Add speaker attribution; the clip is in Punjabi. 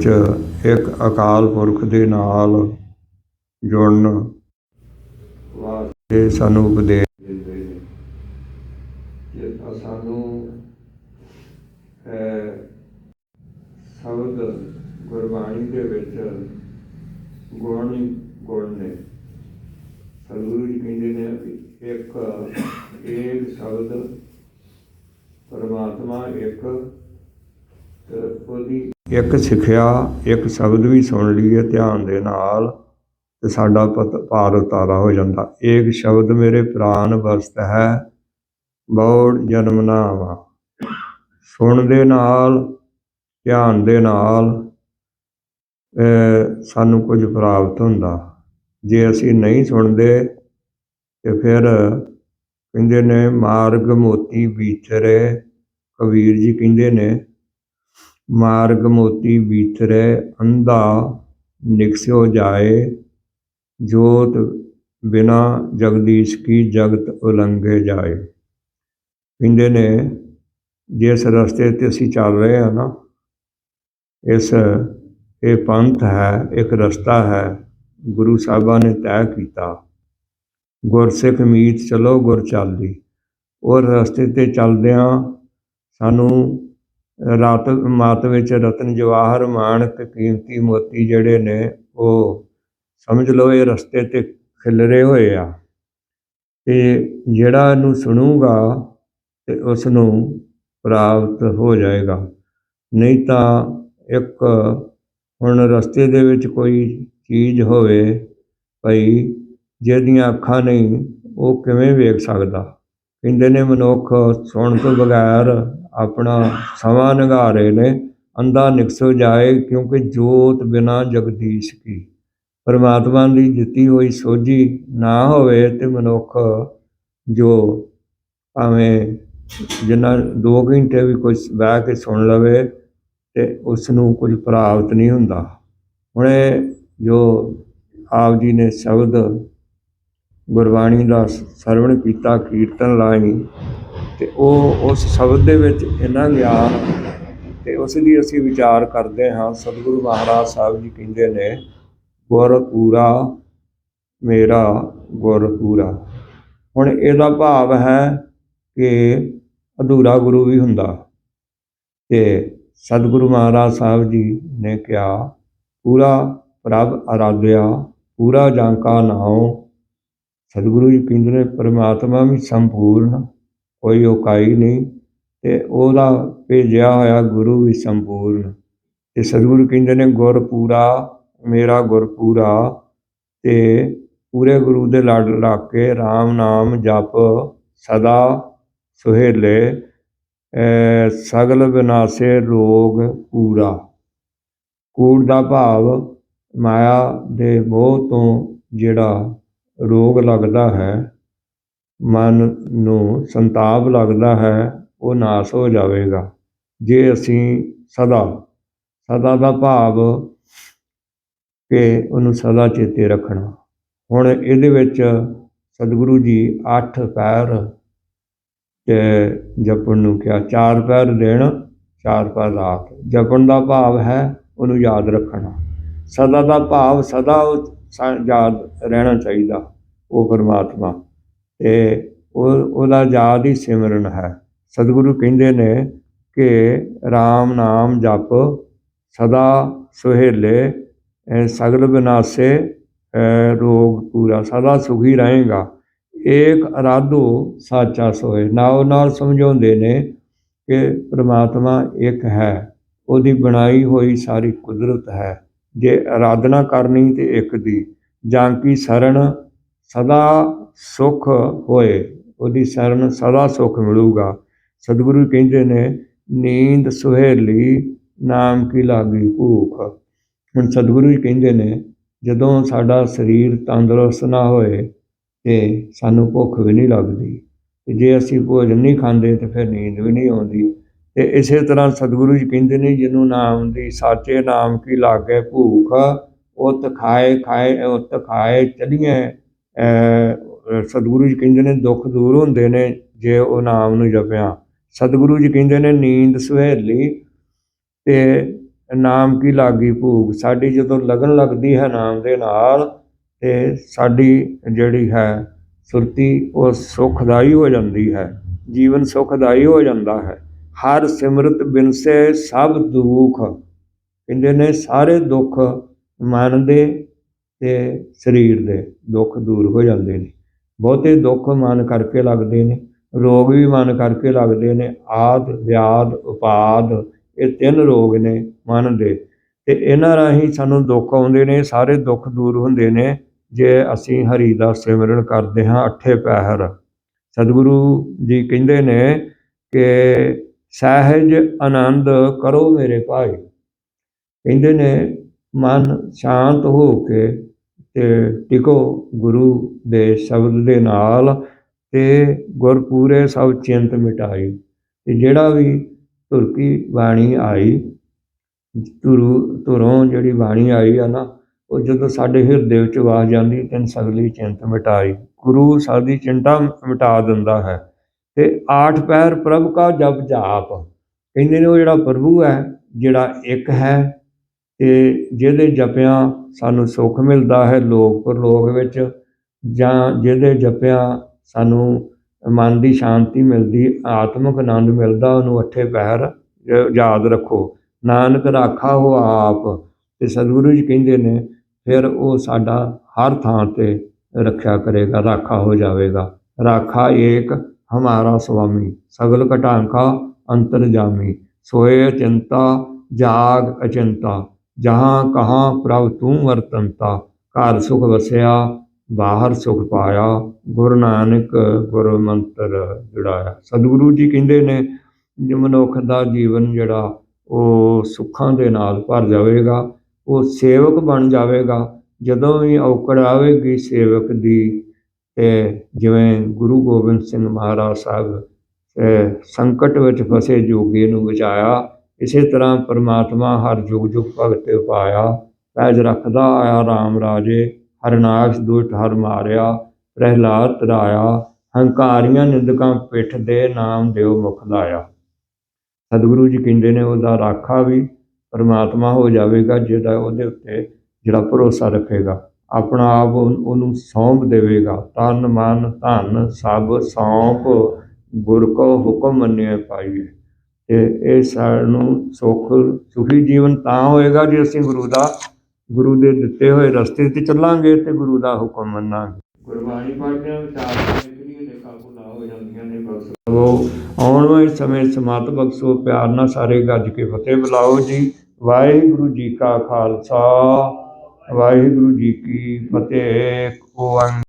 Speaker 1: ਵਿੱਚ ਇੱਕ ਅਕਾਲ ਪੁਰਖ ਦੇ ਨਾਲ ਜੁੜਨ ਵਾਸਤੇ ਸਾਨੂੰ ਉਪਦੇਸ਼ ਦਿੰਦੇ ਨੇ। ਜੇ ਸਾਨੂੰ ਸ਼ਬਦ ਗੁਰਬਾਣੀ ਦੇ ਵਿੱਚ ਗੁਣ ਗੁਣ ਨੇ। ਸਤਿਗੁਰੂ ਜੀ ਕਹਿੰਦੇ ਨੇ ਇੱਕ ਇੱਕ ਸ਼ਬਦ ਪਰਮਾਤਮਾ ਇੱਕ ਉਹਦੀ ਇੱਕ ਸਿੱਖਿਆ, ਇੱਕ ਸ਼ਬਦ ਵੀ ਸੁਣ ਲਈਏ ਧਿਆਨ ਦੇ ਨਾਲ ਤੇ ਸਾਡਾ ਪਤ- ਪਾਰ ਉਤਾਰਾ ਹੋ ਜਾਂਦਾ। ਏਕ ਸ਼ਬਦ ਮੇਰੇ ਪ੍ਰਾਨ ਵਸਤ ਹੈ, ਬੌੜ ਜਨਮ ਨਾਵਾ। ਸੁਣ ਦੇ ਨਾਲ, ਧਿਆਨ ਦੇ ਨਾਲ ਸਾਨੂੰ ਕੁਝ ਪ੍ਰਾਪਤ ਹੁੰਦਾ। ਜੇ ਅਸੀਂ ਨਹੀਂ ਸੁਣਦੇ, ਤੇ ਫਿਰ ਕਹਿੰਦੇ ਨੇ, ਮਾਰਗ ਮੋਤੀ ਵਿਚਰੇ ਕਬੀਰ ਜੀ ਕਹਿੰਦੇ ਨੇ ਮਾਰਗ ਮੋਤੀ ਵਿਚਰੇ ਅੰਧਾ ਨਿਕਸਿਓ ਜਾਏ, ਜੋਤ ਬਿਨਾ ਜਗਦੀਸ਼ ਕੀ ਜਗਤ ਉਲੰਘੇ ਜਾਏ। ਕਹਿੰਦੇ ਨੇ ਜਿਸ ਰਸਤੇ ਤੇ ਅਸੀਂ ਚੱਲ ਰਹੇ ਹਾਂ ਨਾ, ਇਸ, ਇਹ ਪੰਥ ਹੈ, ਇੱਕ ਰਸਤਾ ਹੈ, ਗੁਰੂ ਸਾਹਿਬਾਂ ਨੇ ਤੈਅ ਕੀਤਾ। ਗੁਰਸਿੱਖ ਮੀਤ ਚਲੋ ਗੁਰ ਚਾਲੀ। ਉਹ ਰਸਤੇ ਤੇ ਚੱਲਦਿਆਂ ਸਾਨੂੰ ਰਾਤ ਮਾਤ ਵਿੱਚ ਰਤਨ ਜਵਾਹਰ ਮਾਣਕ ਕੀਮਤੀ ਮੋਤੀ ਜਿਹੜੇ ਨੇ, ਉਹ ਸਮਝ ਲਓ ਇਹ ਰਸਤੇ ਤੇ ਖਿਲਰੇ ਹੋਏ ਆ। ਤੇ ਜਿਹੜਾ ਇਹਨੂੰ ਸੁਣੂਗਾ ਤੇ ਉਸ ਨੂੰ ਪ੍ਰਾਪਤ ਹੋ ਜਾਏਗਾ। ਨਹੀਂ ਤਾਂ ਇੱਕ ਹੁਣ ਰਸਤੇ ਦੇ ਵਿੱਚ ਕੋਈ ਚੀਜ਼ ਹੋਵੇ ਭਈ ਜਿਹਦੀਆਂ ਅੱਖਾਂ ਨਹੀਂ, ਉਹ ਕਿਵੇਂ ਵੇਖ ਸਕਦਾ? ਕਹਿੰਦੇ ਨੇ ਮਨੁੱਖ ਸੁਣ ਤੋਂ ਬਗੈਰ ਆਪਣਾ ਸਮਾਂ ਨਿਘਾ ਰਹੇ ਨੇ, ਅੰਧਾ ਨਿਕਸੋ ਜਾਏ ਕਿਉਂਕਿ ਜੋਤ ਬਿਨਾ ਜਗਦੀਸ਼ ਕੀ। ਪਰਮਾਤਮਾ ਦੀ ਦਿੱਤੀ ਹੋਈ ਸੋਝੀ ਨਾ ਹੋਵੇ ਤੇ ਮਨੁੱਖ ਜੋ ਭਾਵੇਂ ਜਿੰਨਾ 2 ਘੰਟੇ ਵੀ ਕੋਈ ਬਹਿ ਕੇ ਸੁਣ ਲਵੇ ਤੇ ਉਸ ਨੂੰ ਕੁਝ ਪ੍ਰਾਪਤ ਨਹੀਂ ਹੁੰਦਾ। ਹੁਣੇ ਜੋ ਆਪ ਜੀ ਨੇ ਸ਼ਬਦ ਗੁਰਬਾਣੀ ਦਾ ਸਰਵਣ ਕੀਤਾ, ਕੀਰਤਨ ਲਾਈ ਤੇ ਉਹ ਉਸ ਸ਼ਬਦ ਦੇ ਵਿੱਚ ਇੰਨਾ ਗਿਆਨ ਤੇ ਉਸ ਦੀ ਅਸੀਂ ਵਿਚਾਰ ਕਰਦੇ ਹਾਂ, ਸਤਿਗੁਰੂ ਮਹਾਰਾਜ ਸਾਹਿਬ ਜੀ ਕਹਿੰਦੇ ਨੇ, ਗੁਰ ਪੂਰਾ ਮੇਰਾ ਗੁਰ ਪੂਰਾ। ਹੁਣ ਇਹਦਾ ਭਾਵ ਹੈ ਕਿ ਅਧੂਰਾ ਗੁਰੂ ਵੀ ਹੁੰਦਾ। ਤੇ ਸਤਿਗੁਰੂ ਮਹਾਰਾਜ ਸਾਹਿਬ ਜੀ ਨੇ ਕਿਹਾ, ਪੂਰਾ ਪ੍ਰਭ ਆਰਾਧਿਆ, ਪੂਰਾ ਜਾਂਕਾ ਨਾਉ। ਸਤਿਗੁਰੂ ਜੀ ਕਹਿੰਦੇ ਨੇ, ਪਰਮਾਤਮਾ ਵੀ ਸੰਪੂਰਨ ਕੋਈ ਉਕਾਈ ਨਹੀਂ ਤੇ ਉਹਦਾ ਭੇਜਿਆ ਹੋਇਆ ਗੁਰੂ ਵੀ ਸੰਪੂਰਨ। ਤੇ ਸਤਿਗੁਰੂ ਕਹਿੰਦੇ ਨੇ ਗੁਰ ਪੂਰਾ ਮੇਰਾ ਗੁਰ ਪੂਰਾ ਤੇ ਪੂਰੇ ਗੁਰੂ ਦੇ ਲੜ ਲੱਗ ਕੇ RAM ਨਾਮ ਜਪ ਸਦਾ ਸੁਹੇਲੇ ਸਗਲ ਵਿਨਾਸ਼ੇ ਰੋਗ ਪੂਰਾ। ਕੂੜ ਦਾ ਭਾਵ ਮਾਇਆ ਦੇ ਮੋਹ ਤੋਂ ਜਿਹੜਾ ਰੋਗ ਲੱਗਦਾ ਹੈ ਮਨ ਨੂੰ ਸੰਤਾਪ ਲੱਗਦਾ ਹੈ, ਉਹ ਨਾਸ ਹੋ ਜਾਵੇਗਾ। ਜੇ ਅਸੀਂ ਸਦਾ ਸਦਾ ਦਾ ਭਾਵ ਕਿ ਉਹਨੂੰ ਸਦਾ ਚੇਤੇ ਰੱਖਣਾ। ਹੁਣ ਇਹਦੇ ਵਿੱਚ ਸਤਿਗੁਰੂ ਜੀ ਅੱਠ ਪੈਰ ਤੇ ਜਪਣ ਨੂੰ ਕਿਹਾ। ਚਾਰ ਪੈਰ ਦੇਣ, ਚਾਰ ਪੈਰ ਰਾਤ। ਜਪਣ ਦਾ ਭਾਵ ਹੈ ਉਹਨੂੰ ਯਾਦ ਰੱਖਣਾ। ਸਦਾ ਦਾ ਭਾਵ, ਸਦਾ ਯਾਦ ਰਹਿਣਾ ਚਾਹੀਦਾ, ਉਹ ਪਰਮਾਤਮਾ। ਤੇ ਉਹ, ਉਹਦਾ ਯਾਦ ਹੀ ਸਿਮਰਨ ਹੈ। ਸਤਿਗੁਰੂ ਕਹਿੰਦੇ ਨੇ ਕਿ RAM ਨਾਮ ਜਪ ਸਦਾ ਸੁਹੇਲੇ ਸਗਲ ਬਿਨਾਸੇ ਰੋਗ ਪੂਰਾ, ਸਦਾ ਸੁਖੀ ਰਹੇਗਾ। ਏਕ ਅਰਾਧੋ ਸਾਚਾ ਸੋਏ। ਨਾਲ ਨਾਲ ਸਮਝਾਉਂਦੇ ਨੇ ਕਿ ਪ੍ਰਮਾਤਮਾ ਇੱਕ ਹੈ। ਉਹਦੀ ਬਣਾਈ ਹੋਈ ਸਾਰੀ ਕੁਦਰਤ ਹੈ। ਜੇ ਆਰਾਧਨਾ ਕਰਨੀ ਤੇ ਇੱਕ ਦੀ, ਜਾਂ ਕੀ ਸਰਣ ਸਦਾ ਸੁਖ ਹੋਏ, ਉਹਦੀ ਸ਼ਰਨ ਸਦਾ ਸੁਖ ਮਿਲੂਗਾ। ਸਤਿਗੁਰੂ ਕਹਿੰਦੇ ਨੇ, ਨੀਂਦ ਸੁਹੇਲੀ ਨਾਮ ਕੀ ਲਾਗੀ ਭੂਖ? ਹੁਣ ਸਤਿਗੁਰੂ ਜੀ ਕਹਿੰਦੇ ਨੇ, ਜਦੋਂ ਸਾਡਾ ਸਰੀਰ ਤੰਦਰੁਸਤ ਨਾ ਹੋਏ, ਤੇ ਸਾਨੂੰ ਭੁੱਖ ਵੀ ਨਹੀਂ ਲੱਗਦੀ। ਤੇ ਜੇ ਅਸੀਂ ਭੋਜਨ ਨਹੀਂ ਖਾਂਦੇ, ਤੇ ਫਿਰ ਨੀਂਦ ਵੀ ਨਹੀਂ ਆਉਂਦੀ। ਤੇ ਇਸੇ ਤਰ੍ਹਾਂ ਸਤਿਗੁਰੂ ਜੀ ਕਹਿੰਦੇ ਨੇ, ਜਿਹਨੂੰ ਨਾਮ ਦੀ ਸਾਚੇ ਨਾਮ ਕੀ ਲਾਗੇ ਭੂਖ ਉਤ ਖਾਏ ਖਾਏ ਉਤ ਖਾਏ ਚਲੀਏ ਸਤਿਗੁਰੂ ਜੀ ਕਹਿੰਦੇ ਨੇ ਦੁੱਖ ਦੂਰ ਹੁੰਦੇ ਨੇ ਜੇ ਉਹ ਨਾਮ ਨੂੰ ਜਪਿਆ। ਸਤਿਗੁਰੂ ਜੀ ਕਹਿੰਦੇ ਨੇ ਨੀਂਦ ਸੁਹੇਲੀ ਤੇ ਨਾਮ ਕੀ ਲਾਗੀ ਭੂਖ ਸਾਡੀ ਜਦੋਂ ਲਗਨ ਲੱਗਦੀ ਹੈ ਨਾਮ ਦੇ ਨਾਲ ਤੇ ਸਾਡੀ ਜਿਹੜੀ ਹੈ ਸੁਰਤੀ ਉਹ ਸੁਖਦਾਈ ਹੋ ਜਾਂਦੀ ਹੈ। ਜੀਵਨ ਸੁਖਦਾਈ ਹੋ ਜਾਂਦਾ ਹੈ। ਹਰ ਸਿਮਰਤ ਬਿਨਸੇ ਸਭ ਦੁੱਖ। ਕਹਿੰਦੇ ਨੇ ਸਾਰੇ ਦੁੱਖ ਮਨ ਦੇ ਤੇ ਸਰੀਰ ਦੇ ਦੁੱਖ ਦੂਰ ਹੋ ਜਾਂਦੇ ਨੇ। ਬਹੁਤੇ ਦੁੱਖ ਮਨ ਕਰਕੇ ਲੱਗਦੇ ਨੇ, ਰੋਗ ਵੀ ਮਨ ਕਰਕੇ ਲੱਗਦੇ ਨੇ, ਆਦ, ਵਿਆਦ, ਉਪਾਦ, ਇਹ ਤਿੰਨ ਰੋਗ ਨੇ ਮਨ ਦੇ। ਤੇ ਇਹਨਾਂ ਰਾਹੀਂ ਸਾਨੂੰ ਦੁੱਖ ਆਉਂਦੇ ਨੇ, ਸਾਰੇ ਦੁੱਖ ਦੂਰ ਹੁੰਦੇ ਨੇ, ਜੇ ਅਸੀਂ ਹਰੀ ਦਾ ਸਿਮਰਨ ਕਰਦੇ ਹਾਂ, ਅੱਠੇ ਪਹਿਰ। ਸਤਿਗੁਰੂ ਜੀ ਕਹਿੰਦੇ ਨੇ ਕਿ ਸਹਿਜ ਆਨੰਦ ਕਰੋ ਮੇਰੇ ਭਾਈ। ਕਹਿੰਦੇ ਨੇ, ਮਨ ਸ਼ਾਂਤ ਹੋ ਕੇ ਤੇ ਟਿਕੋ ਗੁਰੂ ਦੇ ਸ਼ਬਦ ਦੇ ਨਾਲ ਤੇ ਗੁਰਪੂਰੇ ਸਭ ਚਿੰਤ ਮਿਟਾਈ। ਤੇ ਜਿਹੜਾ ਵੀ ਧੁਰਕੀ ਬਾਣੀ ਆਈ ਧੁਰੂ ਧੁਰੋਂ ਜਿਹੜੀ ਬਾਣੀ ਆਈ ਆ ਨਾ, ਉਹ ਜਦੋਂ ਸਾਡੇ ਹਿਰਦੇ ਵਿੱਚ ਵਾਸ ਜਾਂਦੀ, ਤੈਨ ਸਗਲੀ ਚਿੰਤ ਮਿਟਾਈ। ਗੁਰੂ ਸਾਡੀ ਚਿੰਤਾ ਮਿਟਾ ਦਿੰਦਾ ਹੈ। ਤੇ ਆਠ ਪੈਰ ਪ੍ਰਭ ਕਾ ਜਪ ਜਾਪ। ਕਹਿੰਦੇ ਨੇ ਉਹ ਜਿਹੜਾ ਪ੍ਰਭੂ ਹੈ, ਜਿਹੜਾ ਇੱਕ ਹੈ ਅਤੇ ਜਿਹਦੇ ਜਪਿਆਂ ਸਾਨੂੰ ਸੁੱਖ ਮਿਲਦਾ ਹੈ, ਲੋਕ ਪਰਲੋਕ ਵਿੱਚ, ਜਾਂ ਜਿਹਦੇ ਜਪਿਆਂ ਸਾਨੂੰ ਮਨ ਦੀ ਸ਼ਾਂਤੀ ਮਿਲਦੀ, ਆਤਮਿਕ ਆਨੰਦ ਮਿਲਦਾ, ਉਹਨੂੰ ਅੱਠੇ ਪਹਿਰ ਯਾਦ ਰੱਖੋ। ਨਾਨਕ ਰਾਖਾ ਹੋ ਆਪ। ਤੇ ਸਤਿਗੁਰੂ ਜੀ ਕਹਿੰਦੇ ਨੇ, ਫਿਰ ਉਹ ਸਾਡਾ ਹਰ ਥਾਂ ਤੇ ਰੱਖਿਆ ਕਰੇਗਾ, ਰਾਖਾ ਹੋ ਜਾਵੇਗਾ। ਰਾਖਾ ਏਕ ਹਮਾਰਾ ਸੁਆਮੀ, ਸਗਲ ਘਟਾਂਕਾ ਅੰਤਰ ਜਾਮੀ। ਸੋਏ ਚਿੰਤਾ, ਜਾਗ ਅਚਿੰਤਾ। ਜਹਾਂ ਕਹਾਂ ਪ੍ਰਭ ਤੂੰ ਵਰਤੰਤਾ, ਘਰ ਸੁਖ ਵਸਿਆ, ਬਾਹਰ ਸੁਖ ਪਾਇਆ, ਗੁਰੂ ਨਾਨਕ ਗੁਰ ਮੰਤਰ ਜੁੜਾਇਆ। ਸਤਿਗੁਰੂ ਜੀ ਕਹਿੰਦੇ ਨੇ, ਜੇ ਮਨੁੱਖ ਦਾ ਜੀਵਨ ਜਿਹੜਾ, ਉਹ ਸੁੱਖਾਂ ਦੇ ਨਾਲ ਭਰ ਜਾਵੇਗਾ, ਉਹ ਸੇਵਕ ਬਣ ਜਾਵੇਗਾ। ਜਦੋਂ ਵੀ ਔਕੜ ਆਵੇਗੀ ਸੇਵਕ ਦੀ, ਤੇ ਜਿਵੇਂ ਗੁਰੂ ਗੋਬਿੰਦ ਸਿੰਘ ਮਹਾਰਾਜ ਸਾਹਿਬ ਸੰਕਟ ਵਿੱਚ ਫਸੇ ਜੋਗੀ ਨੂੰ ਬਚਾਇਆ ਇਸੇ ਤਰ੍ਹਾਂ ਪਰਮਾਤਮਾ ਹਰ ਯੁਗ ਯੁਗ ਭਗਤ ਪਾਇਆ। ਪੈਜ ਰੱਖਦਾ ਆਇਆ RAM ਰਾਜੇ ਹਰਨਾਕਸ਼ ਦੁਸ਼ਟ ਹਰ ਮਾਰਿਆ, ਪ੍ਰਹਿਲਾਦ ਤਰਾਇਆ, ਹੰਕਾਰੀਆਂ ਨਿੰਦਕਾਂ ਪਿੱਠ ਦੇ ਨਾਮ ਦਿਓ ਮੁਖ ਲਾਇਆ। ਸਤਿਗੁਰੂ ਜੀ ਕਹਿੰਦੇ ਨੇ ਉਹਦਾ ਰਾਖਾ ਵੀ ਪਰਮਾਤਮਾ ਹੋ ਜਾਵੇਗਾ, ਜਿਹੜਾ ਉਹਦੇ ਉੱਤੇ ਜਿਹੜਾ ਭਰੋਸਾ ਰੱਖੇਗਾ। ਆਪਣਾ ਆਪ ਉਹਨੂੰ ਸੌਂਪ ਦੇਵੇਗਾ। ਤਨ ਮਨ ਧਨ ਸਭ ਸੌਂਪ, ਗੁਰ ਕੋ ਹੁਕਮ ਮੰਨਿਆ ਪਾਈਏ। ਤੇ ਇਹ ਸਾਨੂੰ ਸੁਖ ਸੁਖੀ ਜੀਵਨ ਤਾਂ ਹੋਏਗਾ ਜੇ ਅਸੀਂ ਗੁਰੂ ਦਾ ਗੁਰੂ ਦੇ ਦਿੱਤੇ ਹੋਏ ਰਸਤੇ ਤੇ ਚੱਲਾਂਗੇ ਤੇ ਗੁਰੂ ਦਾ ਹੁਕਮ ਮੰਨਾਂਗੇ। ਗੁਰਬਾਣੀ ਪੜ੍ਹਦਿਆਂ ਵਿਚਾਰ ਨਿਕਲੀਏ ਦੇ ਕਾਬੂ ਨਾ ਹੋ ਜਾਂਦੀਆਂ ਨੇ ਬਖਸ਼ੋ ਆਉਣ ਵਾਲੇ ਸਮੇਂ ਸਮਾਤ ਬਖਸ਼ੋ ਪਿਆਰ ਨਾਲ ਸਾਰੇ ਗੱਜ ਕੇ ਫਤਿਹ ਬੁਲਾਓ ਜੀ। ਵਾਹਿਗੁਰੂ ਜੀ ਕਾ ਖਾਲਸਾ ਵਾਹਿਗੁਰੂ ਜੀ ਕੀ ਫਤਿਹ। ਓੰਕਾਰ